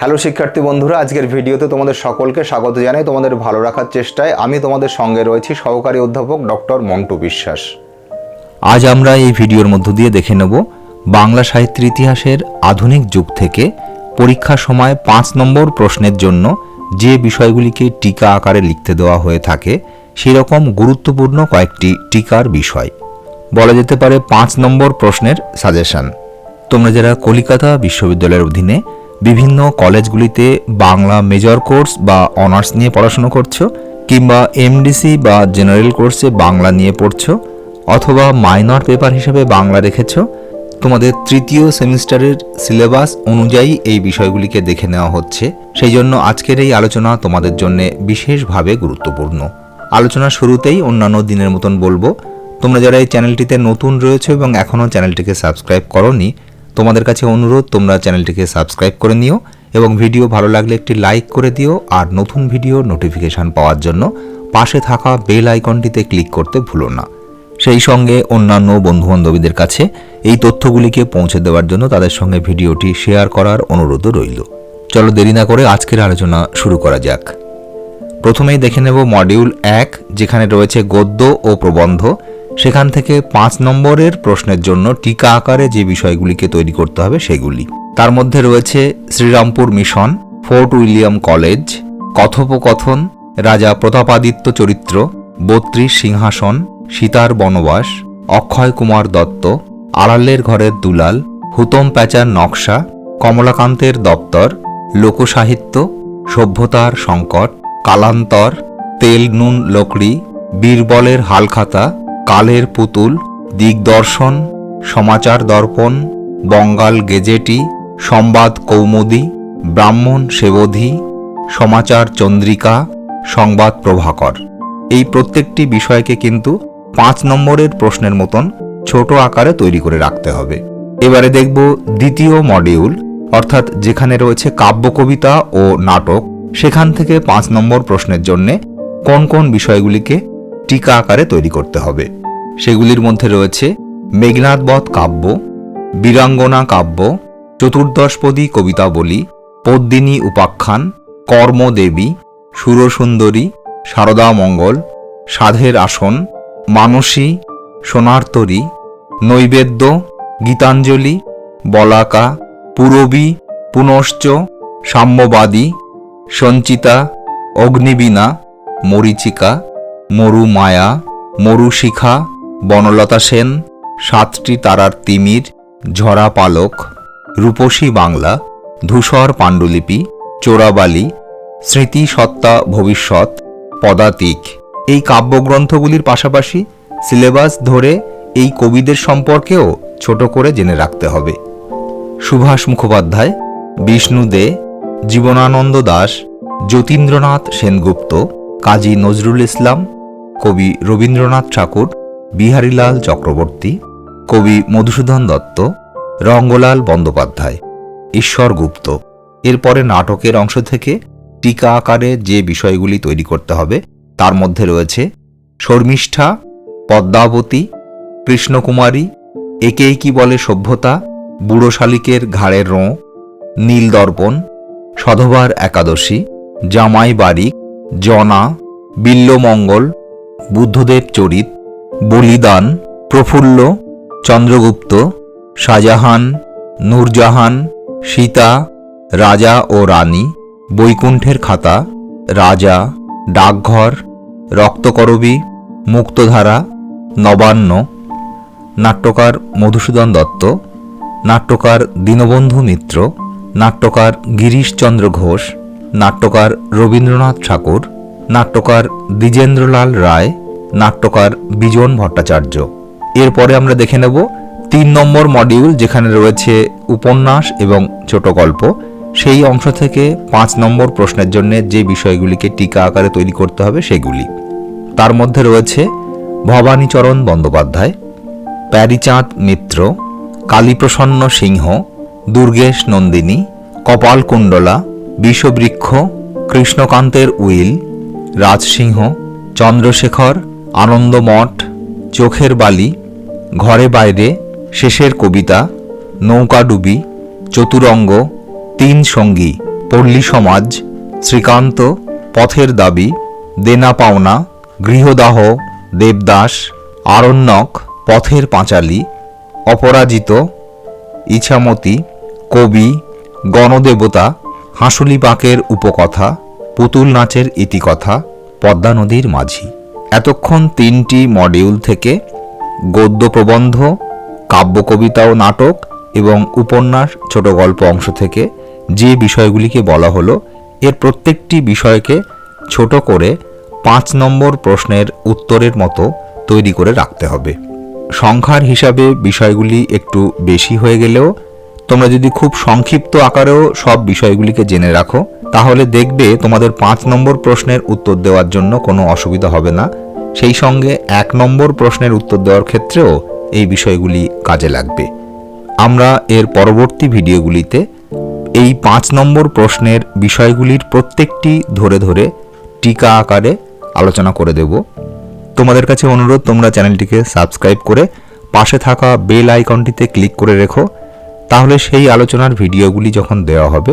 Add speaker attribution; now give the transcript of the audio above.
Speaker 1: Hello শিক্ষার্থী বন্ধুরা, আজকের ভিডিওতে তোমাদের সকলকে স্বাগত জানাই। তোমাদের ভালো রাখার চেষ্টায় আমি তোমাদের সঙ্গে রয়েছি সহকারী অধ্যাপক ডক্টর মন্টু বিশ্বাস।
Speaker 2: আজ আমরা এই ভিডিওর মধ্য দিয়ে দেখে নেব বাংলা সাহিত্যের ইতিহাসের আধুনিক যুগ থেকে পরীক্ষার সময় পাঁচ নম্বর প্রশ্নের জন্য যে বিষয়গুলিকে টিকা আকারে লিখতে দেওয়া হয়ে থাকে, সেরকম গুরুত্বপূর্ণ কয়েকটি টিকার বিষয়। বলা যেতে পারে পাঁচ নম্বর প্রশ্নের সাজেশন। তোমরা যারা কলিকাতা বিশ্ববিদ্যালয়ের অধীনে বিভিন্ন কলেজগুলিতে বাংলা মেজর কোর্স বা অনার্স নিয়ে পড়াশুনো করছ? কিংবা এমডিসি বা জেনারেল কোর্সে বাংলা নিয়ে পড়ছো? অথবা মাইনর পেপার হিসেবে বাংলা রেখেছো? তোমাদের তৃতীয় সেমিস্টারের সিলেবাস অনুযায়ী এই বিষয়গুলিকে দেখে নেওয়া হচ্ছে। সেই জন্য আজকের এই আলোচনা তোমাদের জন্য বিশেষভাবে গুরুত্বপূর্ণ। আলোচনা শুরুতেই অন্যান্য দিনের মতন বলব, তোমরা যারা এই চ্যানেলটিতে নতুন রয়েছে এবং এখনও চ্যানেলটিকে সাবস্ক্রাইব করনি তোমাদের কাছে অনুরোধ, তোমরা চ্যানেলটিকে সাবস্ক্রাইব করে নিও এবং ভিডিও ভালো লাগলে একটি লাইক করে দিও আর নতুন ভিডিও নোটিফিকেশান পাওয়ার জন্য পাশে থাকা বেল আইকনটিতে ক্লিক করতে ভুলো না। সেই সঙ্গে অন্যান্য বন্ধুবান্ধবীদের কাছে এই তথ্যগুলিকে পৌঁছে দেওয়ার জন্য তাদের সঙ্গে ভিডিওটি শেয়ার করার অনুরোধও রইল। চলো দেরি না করে আজকের আলোচনা শুরু করা যাক। প্রথমেই দেখে নেব মডিউল এক, যেখানে রয়েছে গদ্য ও প্রবন্ধ। সেখান থেকে পাঁচ নম্বরের প্রশ্নের জন্য টিকা আকারে যে বিষয়গুলিকে তৈরি করতে হবে সেগুলি। তার মধ্যে রয়েছে Serampore mission, Fort William College, Kathopakathan, Raja Pratapaditya চরিত্র, বত্রিশ সিংহাসন, সীতার বনবাস, অক্ষয় কুমার দত্ত, আড়ালের ঘরের দুলাল, হুতম প্যাচার নকশা, কমলাকান্তের দপ্তর, লোকসাহিত্য, সভ্যতার সংকট, কালান্তর, তেল নুন লোকড়ি, বীরবলের হালখাতা কালের পুতুল, দিগদর্শন, সমাচার দর্পণ, বঙ্গাল গেজেটি সংবাদ কৌমুদী, ব্রাহ্মণ সেবধি, সমাচার চন্দ্রিকা, সংবাদ প্রভাকর। এই প্রত্যেকটি বিষয়কে কিন্তু পাঁচ নম্বরের প্রশ্নের মতন ছোট আকারে তৈরি করে রাখতে হবে। এবারে দেখব দ্বিতীয় মডিউল, অর্থাৎ যেখানে রয়েছে কাব্য কবিতা ও নাটক, সেখান থেকে পাঁচ নম্বর প্রশ্নের জন্যে কোন কোন বিষয়গুলিকে টিকা আকারে তৈরি করতে হবে। সেগুলির মধ্যে রয়েছে মেঘনাথবধ কাব্য, বীরাঙ্গনা কাব্য, চতুর্দশপদী কবিতাবলী, পদ্মিনী উপাখ্যান, কর্মদেবী, সুরসুন্দরী সারদা মঙ্গল সাধের আসন, মানসী, সোনারতরী, নৈবেদ্য, গীতাঞ্জলি, বলাকা, পুরবী, পুনশ্চ, সাম্যবাদী, সঞ্চিতা, অগ্নিবীণা, মরিচিকা, মরুমায়া, মরুশিখা বনলতা সেন, সাতটি তারার তিমির, ঝরা পালক, রূপসী বাংলা, ধূসর পাণ্ডুলিপি, চোরাবালি স্মৃতি সত্তা ভবিষ্যৎ, পদাতিক। এই কাব্যগ্রন্থগুলির পাশাপাশি সিলেবাস ধরে এই কবিদের সম্পর্কেও ছোট করে জেনে রাখতে হবে। সুভাষ মুখোপাধ্যায়, বিষ্ণু দে, জীবনানন্দ দাস, যতীন্দ্রনাথ সেনগুপ্ত, কাজী নজরুল ইসলাম, কবি রবীন্দ্রনাথ ঠাকুর বিহারীলাল চক্রবর্তী, কবি মধুসূদন দত্ত, রঙ্গলাল বন্দ্যোপাধ্যায়, ঈশ্বর গুপ্ত। এরপরে নাটকের অংশ থেকে টিকা আকারে যে বিষয়গুলি তৈরি করতে হবে, তার মধ্যে রয়েছে শর্মিষ্ঠা, পদ্মাবতী, কৃষ্ণকুমারী, একেই কি বলে সভ্যতা, বুড়ো শালিকের ঘাড়ের রোঁ, নীল দর্পণ, সধবার একাদশী, জামাই বারিক জনা, বিল্লমঙ্গল, বুদ্ধদেব চরিত বলিদান প্রফুল্ল, চন্দ্রগুপ্ত, শাহজাহান, নূরজাহান, সীতা, রাজা ও রানী, বৈকুণ্ঠের খাতা, রাজা, ডাকঘর, রক্তকরবী, মুক্তধারা, নবান্ন, নাট্যকার মধুসূদন দত্ত, নাট্যকার দীনবন্ধু মিত্র, নাট্যকার গিরিশচন্দ্র ঘোষ, নাট্যকার রবীন্দ্রনাথ ঠাকুর, নাট্যকার দ্বিজেন্দ্রলাল রায় নাট্যকার বিজন ভট্টাচার্য। এরপরে আমরা দেখে নেব তিন নম্বর মডিউল যেখানে রয়েছে উপন্যাস এবং ছোট গল্প। সেই অংশ থেকে পাঁচ নম্বর প্রশ্নের জন্য যে বিষয়গুলিকে টিকা আকারে তৈরি করতে হবে সেগুলি। তার মধ্যে রয়েছে ভবানীচরণ বন্দ্যোপাধ্যায়, প্যারিচাঁদ মিত্র, কালীপ্রসন্ন সিংহ, দুর্গেশ নন্দিনী কপালকুণ্ডলা বিষবৃক্ষ, কৃষ্ণকান্তের উইল, রাজসিংহ, চন্দ্রশেখর আনন্দমঠ, চোখের বালি, ঘরে বাইরে, শেষের কবিতা নৌকাডুবি চতুরঙ্গ, তিন সঙ্গী, পল্লী সমাজ, শ্রীকান্ত, পথের দাবি, দেনা পাওনা, গৃহদাহ, দেবদাস, আরণ্যক, পথের পাঁচালী, অপরাজিত, ইছামতি, কবি, গণদেবতা হাঁসুলি বাঁকের উপকথা, পুতুল নাচের ইতিকথা, পদ্মা নদীর মাঝি। এতক্ষণ তিনটি মডিউল থেকে গদ্য প্রবন্ধ, কাব্য কবিতা ও নাটক এবং উপন্যাস, ছোট গল্প অংশ থেকে যে বিষয়গুলিকে বলা হলো, এর প্রত্যেকটি বিষয়কে ছোট করে পাঁচ নম্বর প্রশ্নের উত্তরের মতো তৈরি করে রাখতে হবে। সংখ্যার হিসাবে বিষয়গুলি একটু বেশি হয়ে গেলেও তোমরা যদি খুব সংক্ষিপ্ত আকারেও সব বিষয়গুলিকে জেনে রাখো তাহলে দেখবে তোমাদের পাঁচ নম্বর প্রশ্নের উত্তর দেওয়ার জন্য কোনো অসুবিধা হবে না। সেই সঙ্গে এক নম্বর প্রশ্নের উত্তর দেওয়ার ক্ষেত্রেও এই বিষয়গুলি কাজে লাগবে। আমরা এর পরবর্তী ভিডিওগুলিতে এই পাঁচ নম্বর প্রশ্নের বিষয়গুলির প্রত্যেকটি ধরে ধরে টিকা আকারে আলোচনা করে দেব। তোমাদের কাছে অনুরোধ, তোমরা চ্যানেলটিকে সাবস্ক্রাইব করে পাশে থাকা বেল আইকনটিতে ক্লিক করে রেখো। তাহলে সেই আলোচনার ভিডিওগুলি যখন দেওয়া হবে